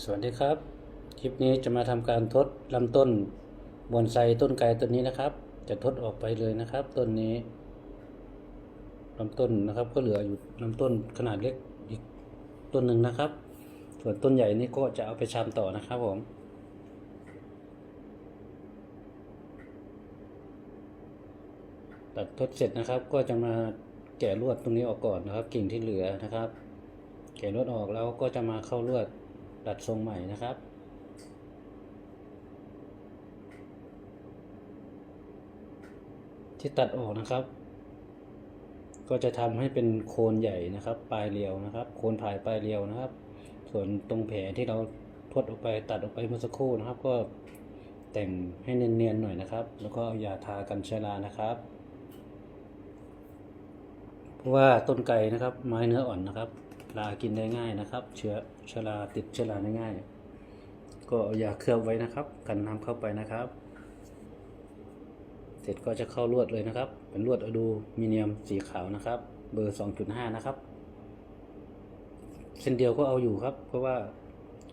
สวัสดีครับ คลิปนี้จะมาทำการทดลำต้นบอนไซต้นไกรต้นนี้นะครับ จะทดออกไปเลยนะครับ ต้นนี้ลำต้นนะครับ ก็เหลืออยู่ลำต้นขนาดเล็กอีกต้นหนึ่งนะครับ ส่วนต้นใหญ่นี่ก็จะเอาไปชำต่อนะครับผมตัดทดเสร็จนะครับ ก็จะมาแกะลวดตรงนี้ออกก่อนนะครับ กิ่งที่เหลือนะครับ แกะลวดออกแล้วก็จะมาเข้าลวด ดัดทรงใหม่นะครับ ที่ตัดออกนะครับ ก็จะทำให้เป็นโคนใหญ่นะครับ ปลายเรียวนะครับ โคนผายปลายเรียวนะครับ ส่วนตรงแผลที่เราทดออกไปตัดออกไปเมื่อสักครู่นะครับ ก็แต่งให้เนียนๆหน่อยนะครับ แล้วก็เอายาทากันเชื้อรานะครับเพราะว่าต้นไก่นะครับ ไม้เนื้ออ่อนนะครับ ลากินได้ง่ายนะครับ เชื้อเชื้อราติดเชื้อราได้ง่าย ก็เอายาเคลือบไว้นะครับ กันน้ำเข้าไปนะครับ เสร็จก็จะเข้าลวดเลยนะครับ เป็นลวดอดูมิเนียมสีขาวนะครับ เบอร์ 2.5 นะครับ เส้นเดียวก็เอาอยู่ครับ เพราะว่า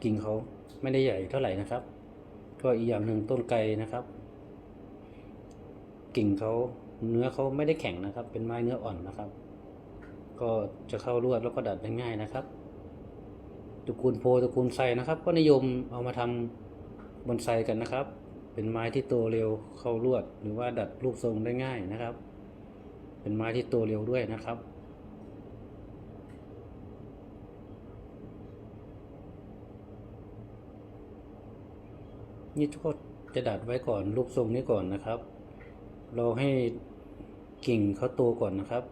กิ่งเขาไม่ได้ใหญ่เท่าไหร่นะครับ ก็อีกอย่างหนึ่งต้นไกรนะครับ กิ่งเขาเนื้อเขาไม่ได้แข็งนะครับ เป็นไม้เนื้ออ่อนนะครับ ก็จะเข้าลวดแล้วก็ดัดได้ง่ายนะครับตระกูลโพตระกูลไซนะครับ ก็นิยมเอามาทำบอนไซกันนะครับ เป็นไม้ที่โตเร็วเข้าลวด หรือว่าดัดรูปทรงได้ง่ายนะครับ เป็นไม้ที่โตเร็วด้วยนะครับนี่ก็จะดัดไว้ก่อนรูปทรงนี้ก่อนนะครับ เราให้กิ่งเขาโตก่อนนะครับ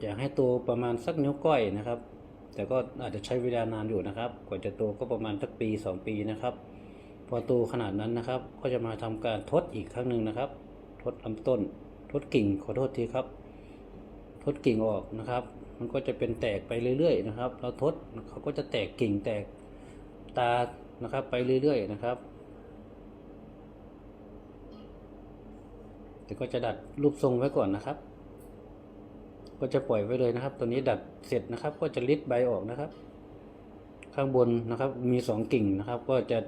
อยากให้โตประมาณสักนิ้วก้อยนะครับ แต่ก็อาจจะใช้เวลานานอยู่นะครับ กว่าจะโตก็ประมาณสักปี 2 ปีนะครับ พอโตขนาดนั้นนะครับ ก็จะมาทำการทดอีกครั้งหนึ่งนะครับ ทดลำต้น ทดกิ่งขอโทษทีครับ ทดกิ่งออกนะครับ มันก็จะเป็นแตกไปเรื่อยๆนะครับ เราทดเขาก็จะแตกกิ่งแตกตานะครับ ไปเรื่อยๆนะครับแต่ก็จะดัดรูปทรงไว้ก่อนนะครับ ก็จะปล่อยไว้เลยนะครับ ตัวนี้ดัดเสร็จนะครับ ก็จะลิดใบออกนะครับ ข้างบนนะครับมีสองกิ่งนะครับ ก็จะ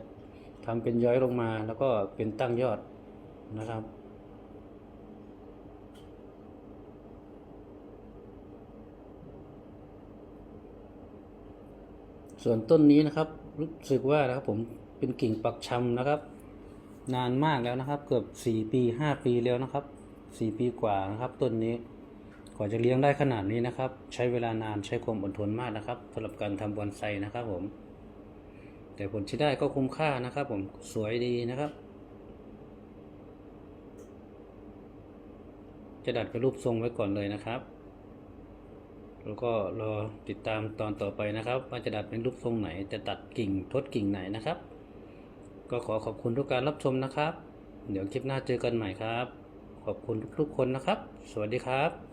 ทำเป็นย้อยลงมา แล้วก็เป็นตั้งยอดนะครับส่วนต้นนี้นะครับรู้สึกว่านะครับผมเป็นกิ่งปักชำนะครับ นานมากแล้วนะครับ เกือบสี่ปีห้าปีแล้วนะครับสี่ปีกว่านะครับต้นนี้ ว่าจะเลี้ยงได้ขนาดนี้นะครับ ใช้เวลานานใช้ความอดทนมากนะครับสำหรับการทำบอนไซนะครับผม แต่ผลที่ได้ก็คุ้มค่านะครับ ผมสวยดีนะครับ จะดัดเป็นรูปทรงไว้ก่อนเลยนะครับแล้วก็รอติดตามตอนต่อไปนะครับ ว่าจะดัดเป็นรูปทรงไหน จะตัดกิ่งทดกิ่งไหนนะครับ ก็ขอขอบคุณทุกการรับชมนะครับ เดี๋ยวคลิปหน้าเจอกันใหม่ครับ ขอบคุณทุกๆคนนะครับ สวัสดีครับ